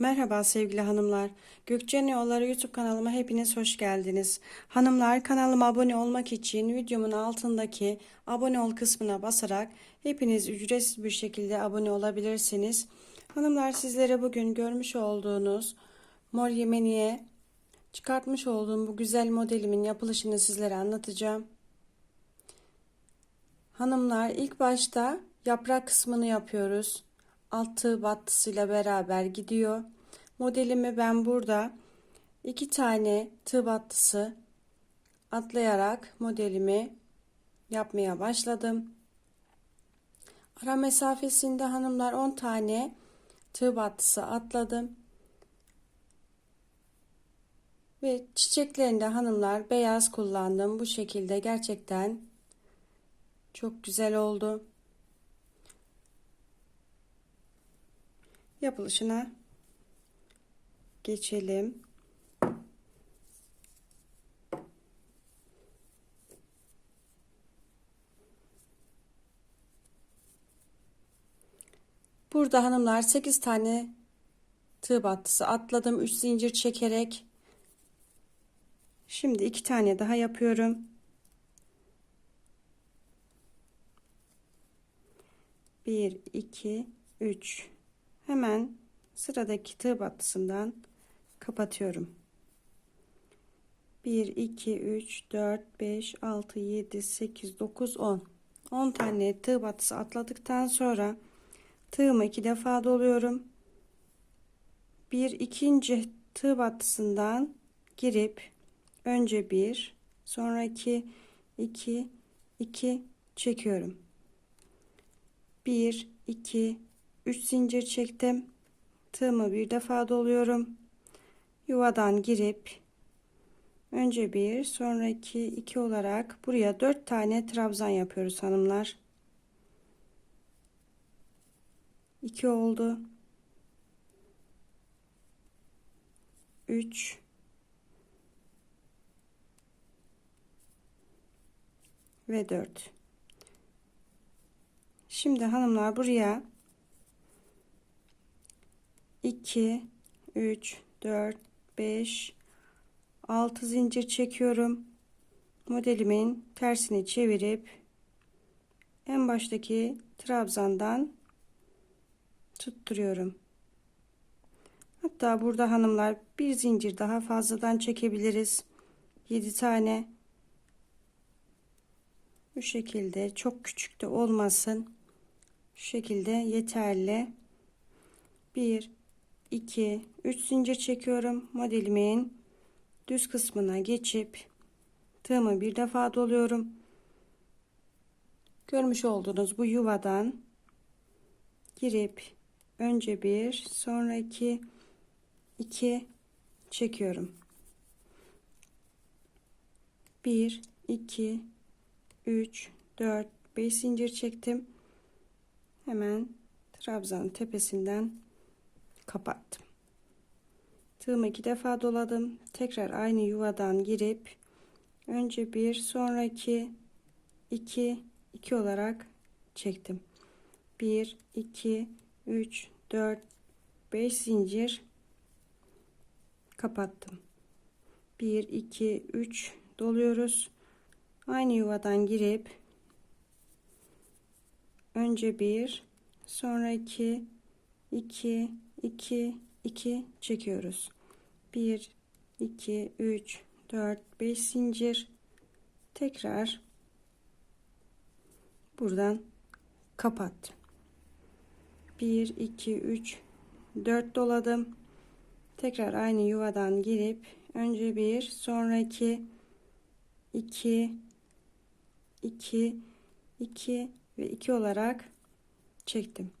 Merhaba sevgili hanımlar. Gökçen Yolları YouTube kanalıma hepiniz hoş geldiniz. Hanımlar kanalıma abone olmak için videomun altındaki abone ol kısmına basarak hepiniz ücretsiz bir şekilde abone olabilirsiniz. Hanımlar sizlere bugün görmüş olduğunuz mor yemeniye çıkartmış olduğum bu güzel modelimin yapılışını sizlere anlatacağım. Hanımlar ilk başta yaprak kısmını yapıyoruz. Alt tığ battısıyla beraber gidiyor. Modelimi ben burada iki tane tığ battısı atlayarak modelimi yapmaya başladım. Ara mesafesinde hanımlar 10 tane tığ battısı atladım. Ve çiçeklerinde hanımlar beyaz kullandım. Bu şekilde gerçekten çok güzel oldu. Yapılışına geçelim. Burada hanımlar 8 tane tığ battısı atladım. 3 zincir çekerek. Şimdi iki tane daha yapıyorum. Bir iki üç hemen sıradaki tığ battısından kapatıyorum. 1 2 3 4 5 6 7 8 9 10 10 tane tığ battısı atladıktan sonra tığımı iki defa doluyorum. Bir ikinci tığ battısından girip önce bir sonra iki iki iki çekiyorum. Bir iki üç zincir çektim. Tığımı bir defa doluyorum. Yuvadan girip önce bir sonra iki olarak buraya dört tane trabzan yapıyoruz hanımlar. 2 oldu. 3 ve 4 şimdi hanımlar buraya 2 3 4 5 6 zincir çekiyorum. Modelimin tersini çevirip en baştaki trabzandan tutturuyorum. Hatta burada hanımlar bir zincir daha fazladan çekebiliriz. 7 tane. Bu şekilde çok küçük de olmasın. Şu şekilde yeterli. 1 2 3 zincir çekiyorum modelimin düz kısmına geçip tığımı bir defa doluyorum. Görmüş olduğunuz bu yuvadan girip önce bir sonra iki iki çekiyorum. Bir iki üç dört beş zincir çektim. Hemen trabzanın tepesinden kapattım. Tığımı iki defa doladım. Tekrar aynı yuvadan girip önce bir sonra iki iki iki olarak çektim. 1 2 3 4 5 zincir kapattım. 1 2 3 doluyoruz. Aynı yuvadan girip önce bir sonra iki iki iki iki çekiyoruz. 1 2 3 4 5 zincir. Tekrar buradan kapattım 1 2 3 4 doladım. Tekrar aynı yuvadan girip önce bir sonra 2 2 2 2 ve 2 olarak çektim.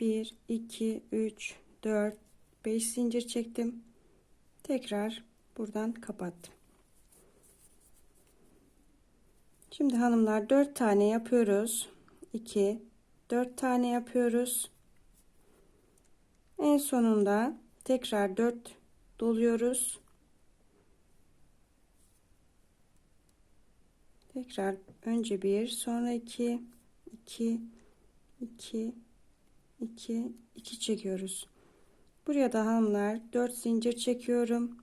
1 2 3 4 5 zincir çektim tekrar buradan kapattım şimdi hanımlar 4 tane yapıyoruz 2 4 tane yapıyoruz en sonunda tekrar 4 doluyoruz. Tekrar önce bir, sonra iki, iki, iki, iki, iki çekiyoruz. Buraya da hanımlar 4 zincir çekiyorum.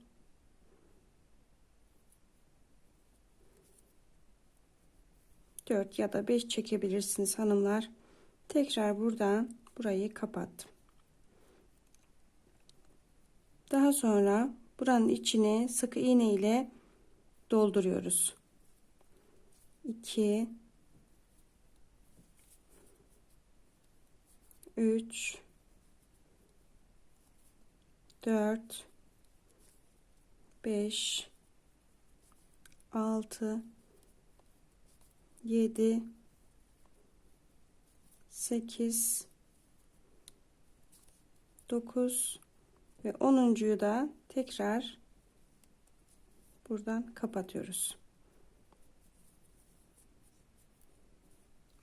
Dört ya da beş çekebilirsiniz hanımlar. Tekrar buradan burayı kapattım. Daha sonra buranın içine sık iğne ile dolduruyoruz. 2 3 4 5 6 7 8 9 ve 10'uncuyu da tekrar buradan kapatıyoruz.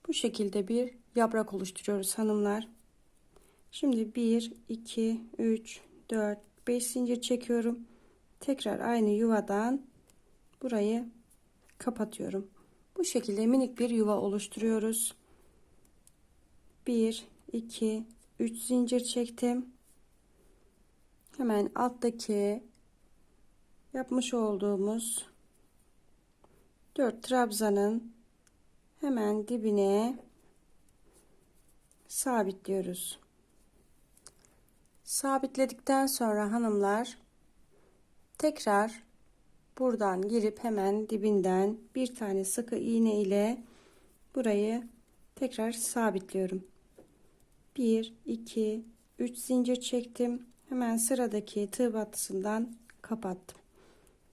Bu şekilde bir yaprak oluşturuyoruz hanımlar. Şimdi 1 2 3 4 5 zincir çekiyorum. Tekrar aynı yuvadan burayı kapatıyorum. Bu şekilde minik bir yuva oluşturuyoruz. 1 2 3 zincir çektim. Hemen alttaki yapmış olduğumuz 4 trabzanın hemen dibine sabitliyoruz. Sabitledikten sonra hanımlar tekrar buradan girip hemen dibinden bir tane sıkı iğne ile burayı tekrar sabitliyorum. 1 2 3 zincir çektim. Hemen sıradaki tığ battısından kapattım.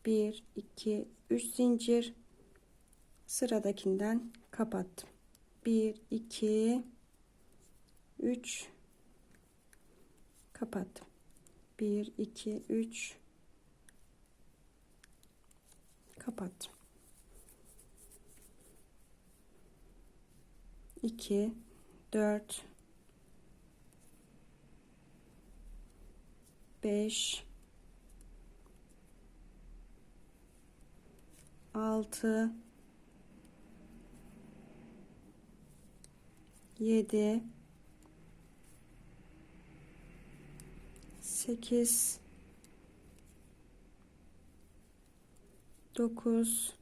1 2 3 zincir sıradakinden kapattım. 1 2 3 kapattım. 1 2 3 kapattım. 2 4 5 6 7 8 9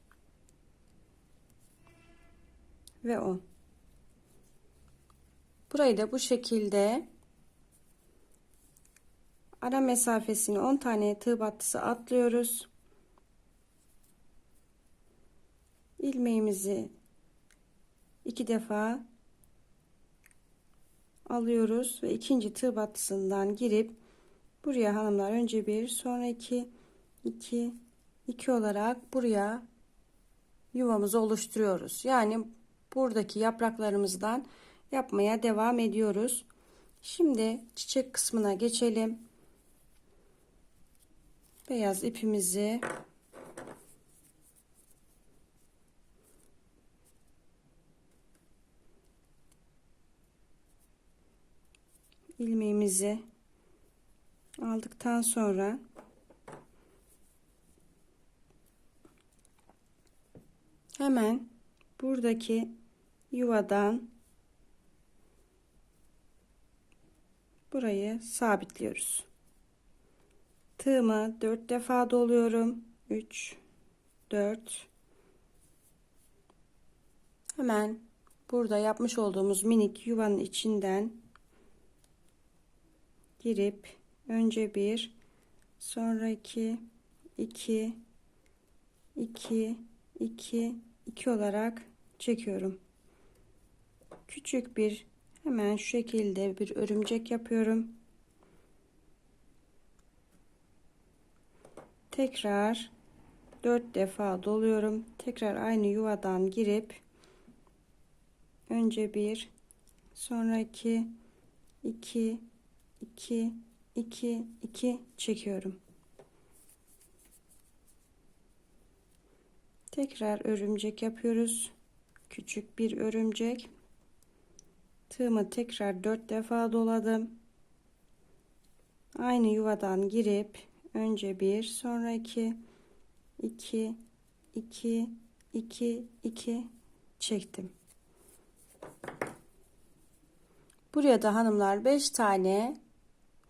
ve 10 burayı da bu şekilde ara mesafesini 10 tane tığ battısı atlıyoruz. İlmeğimizi iki defa alıyoruz ve ikinci tığ battısından girip buraya hanımlar önce bir sonra iki iki iki olarak buraya yuvamızı oluşturuyoruz. Yani buradaki yapraklarımızdan yapmaya devam ediyoruz. Şimdi çiçek kısmına geçelim. Beyaz ipimizi ilmeğimizi aldıktan sonra hemen buradaki yuvadan burayı sabitliyoruz. Tığımı 4 defa doluyorum. 3 4 Hemen burada yapmış olduğumuz minik yuvanın içinden girip önce bir sonra iki iki iki iki iki olarak çekiyorum. Küçük bir hemen şu şekilde bir örümcek yapıyorum. Tekrar dört defa doluyorum. Tekrar aynı yuvadan girip önce bir sonra iki iki 2 2 2 çekiyorum. Tekrar örümcek yapıyoruz. Küçük bir örümcek. Tığımı tekrar 4 defa doladım. Aynı yuvadan girip önce bir sonra iki iki iki iki iki çektim. Buraya da hanımlar 5 tane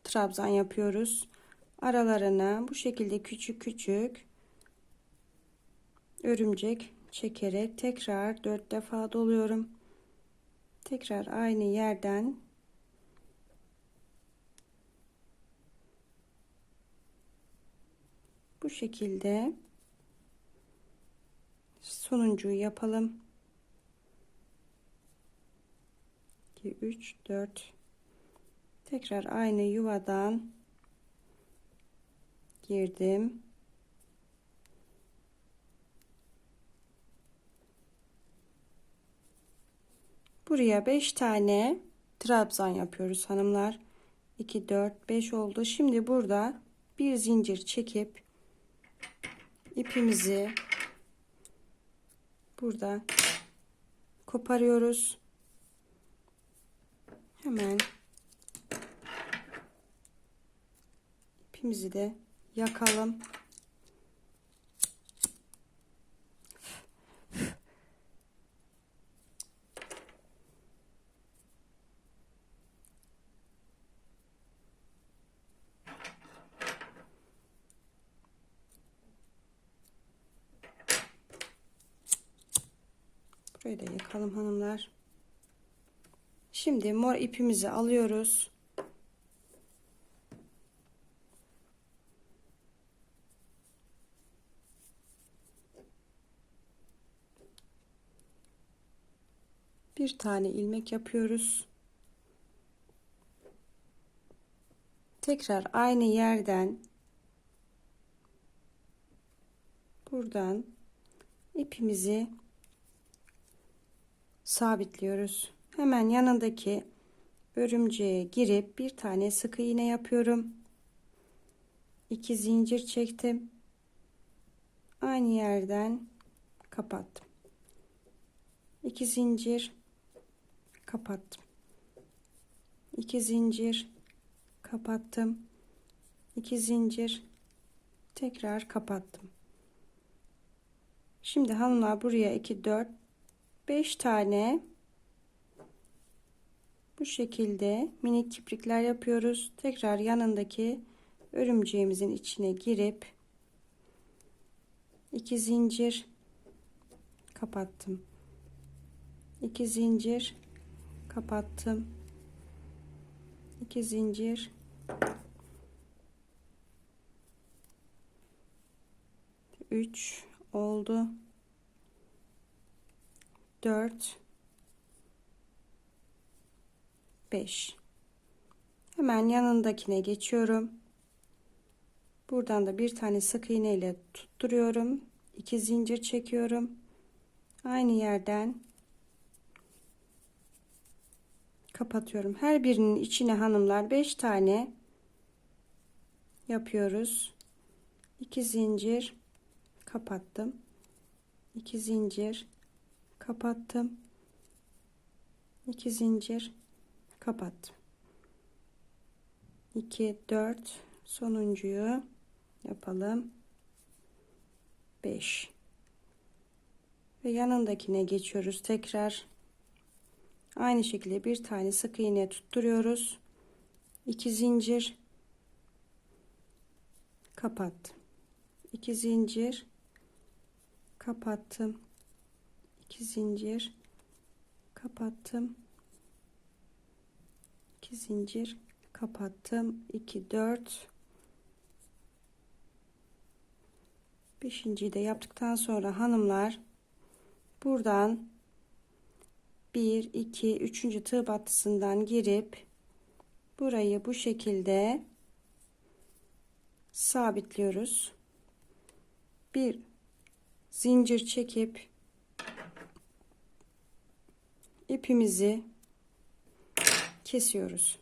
trabzan yapıyoruz. Aralarına bu şekilde küçük küçük örümcek çekerek tekrar dört defa doluyorum. Tekrar aynı yerden bu şekilde sonuncuyu yapalım. 2 3 4 tekrar aynı yuvadan girdim. Buraya 5 tane trabzan yapıyoruz hanımlar. 2 4 5 oldu. Şimdi burada bir zincir çekip ipimizi burada koparıyoruz. Hemen ipimizi de yakalım. Burayı da yakalım hanımlar. Şimdi mor ipimizi alıyoruz. Bir tane ilmek yapıyoruz. Tekrar aynı yerden buradan ipimizi sabitliyoruz. Hemen yanındaki örümceğe girip bir tane sık iğne yapıyorum. İki zincir çektim. Aynı yerden kapattım. İki zincir kapattım. İki zincir kapattım. İki zincir tekrar kapattım. Şimdi hanımlar buraya 2 4 5 tane bu şekilde minik kiprikler yapıyoruz. Tekrar yanındaki örümceğimizin içine girip iki zincir kapattım. 2 zincir kapattım. 2 zincir. Üç oldu. 4 5 hemen yanındakine geçiyorum. Buradan da bir tane sık iğne ile tutturuyorum. 2 zincir çekiyorum. Aynı yerden kapatıyorum. Her birinin içine hanımlar 5 tane yapıyoruz. 2 zincir kapattım. 2 zincir kapattım. 2 zincir kapattım. 2 4 sonuncuyu yapalım. 5 ve yanındakine geçiyoruz tekrar aynı şekilde bir tane sık iğne tutturuyoruz. 2 zincir. Kapattım 2 zincir. Kapattım. 2 zincir. Kapattım. 2 zincir. Kapattım. 2 4 beşinciyi de yaptıktan sonra hanımlar buradan 1 2 3. tığ battısından girip burayı bu şekilde sabitliyoruz bir zincir çekip ipimizi kesiyoruz.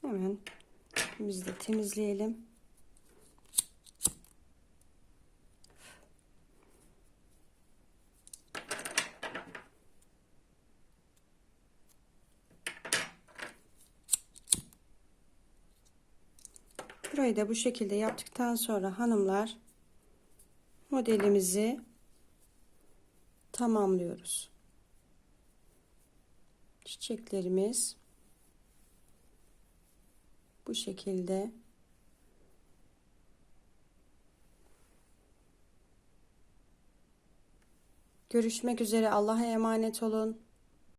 Hemen ipimizi de temizleyelim. Şurayı da bu şekilde yaptıktan sonra hanımlar modelimizi tamamlıyoruz. Çiçeklerimiz bu şekilde Görüşmek üzere. Allah'a emanet olun.